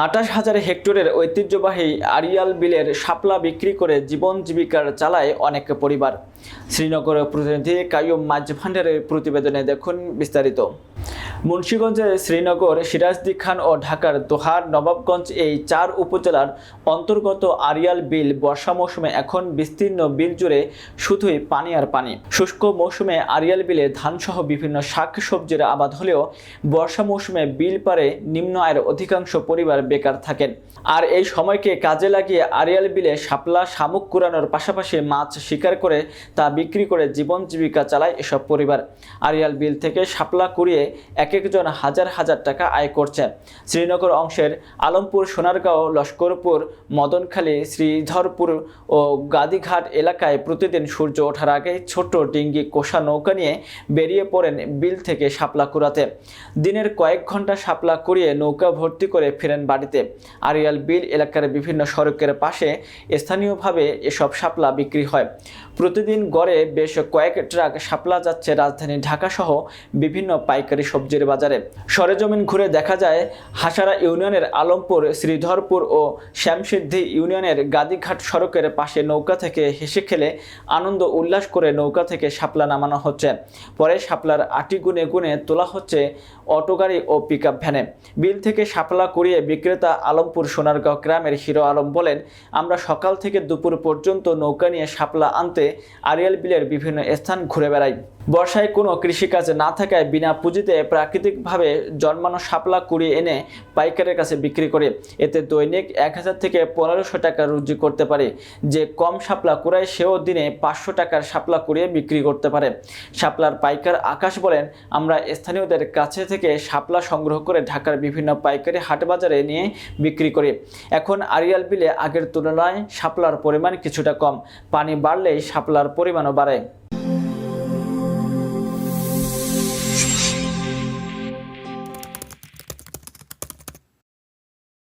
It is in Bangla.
আঠাশ হাজার হেক্টরের ঐতিহ্যবাহী আরিয়াল বিলের শাপলা বিক্রি করে জীবন জীবিকার চালায় অনেক পরিবার। শ্রীনগরের প্রতিনিধি কায়ুম মাঝভান্ডারের প্রতিবেদনে দেখুন বিস্তারিত। মুন্সীগঞ্জের শ্রীনগর সিরাজদি খান ও ঢাকার দোহার নবাবগঞ্জ এই চার উপজেলার অন্তর্গত আরিয়াল বিল বর্ষা মৌসুমে এখন বিস্তীর্ণ বিল জুড়ে শুধুই পানি আর পানি। শুষ্ক মৌসুমে আরিয়াল বিলে ধানসহ বিভিন্ন শাক সবজির আবাদ হলেও বর্ষা মৌসুমে বিল পারে নিম্ন আয়ের অধিকাংশ পরিবার বেকার থাকেন। আর এই সময়কে কাজে লাগিয়ে আরিয়াল বিলে শাপলা, শামুক কুড়ানোর পাশাপাশি মাছ শিকার করে তা বিক্রি করে জীবন জীবিকা চালায় এসব পরিবার। আরিয়াল বিল থেকে শাপলা কুড়িয়ে এক একজন হাজার হাজার টাকা আয় করছে শ্রীনগর অংশের আলমপুর, সোনারগাঁও, লস্করপুর, মদনখালী, শ্রীধরপুর ও গাদিঘাট এলাকায় প্রতিদিন সূর্য ওঠার আগে ছোট ডিঙ্গি কোষা নৌকা নিয়ে বেরিয়ে পড়েন বিল থেকে শাপলা কুড়াতে। দিনের কয়েক ঘণ্টা শাপলা কুড়িয়ে নৌকা ভর্তি করে ফেরেন বাড়িতে। আরিয়াল বিল এলাকার বিভিন্ন সড়কের পাশে স্থানীয়ভাবে এসব শাপলা বিক্রি হয়। প্রতিদিন গড়ে বেশ কয়েক ট্রাক শাপলা যাচ্ছে রাজধানী ঢাকাসহ বিভিন্ন পাইকারি সবজির বাজারে। সরেজমিন ঘুরে দেখা যায় হাসারা ইউনিয়নের আলমপুর, শ্রীধরপুর ও শ্যামসিদ্ধি ইউনিয়নের গাদিঘাট সড়কের পাশে নৌকা থেকে হেসে খেলে আনন্দ উল্লাস করে নৌকা থেকে শাপলা নামানো হচ্ছে। পরে শাপলার আটি গুনে গুনে তোলা হচ্ছে অটো গাড়ি ও পিক ভ্যানে। বিল থেকে শাপলা কুড়িয়ে বিক্রেতা আলমপুর সোনারগাঁও গ্রামের হিরো আলম বলেন, আমরা সকাল থেকে দুপুর পর্যন্ত নৌকা নিয়ে শাপলা আনতে আরিয়াল বিলের বিভিন্ন স্থান ঘুরে বেড়াই। বর্ষায় কোনো কৃষিকাজ না থাকায় বিনা পুঁজিতে প্রাকৃতিকভাবে জন্মানো শাপলা কুড়িয়ে এনে পাইকারের কাছে বিক্রি করে। এতে দৈনিক এক হাজার থেকে পনেরোশো টাকা রুজি করতে পারে। যে কম শাপলা কুড়ায়, সেও দিনে পাঁচশো টাকার শাপলা কুড়িয়ে বিক্রি করতে পারে। শাপলার পাইকার আকাশ বলেন, আমরা স্থানীয়দের কাছে থেকে শাপলা সংগ্রহ করে ঢাকার বিভিন্ন পাইকারি হাটবাজারে নিয়ে বিক্রি করি। এখন আরিয়াল বিলে আগের তুলনায় শাপলার পরিমাণ কিছুটা কম। পানি বাড়লেই শাপলার পরিমাণও বাড়ে।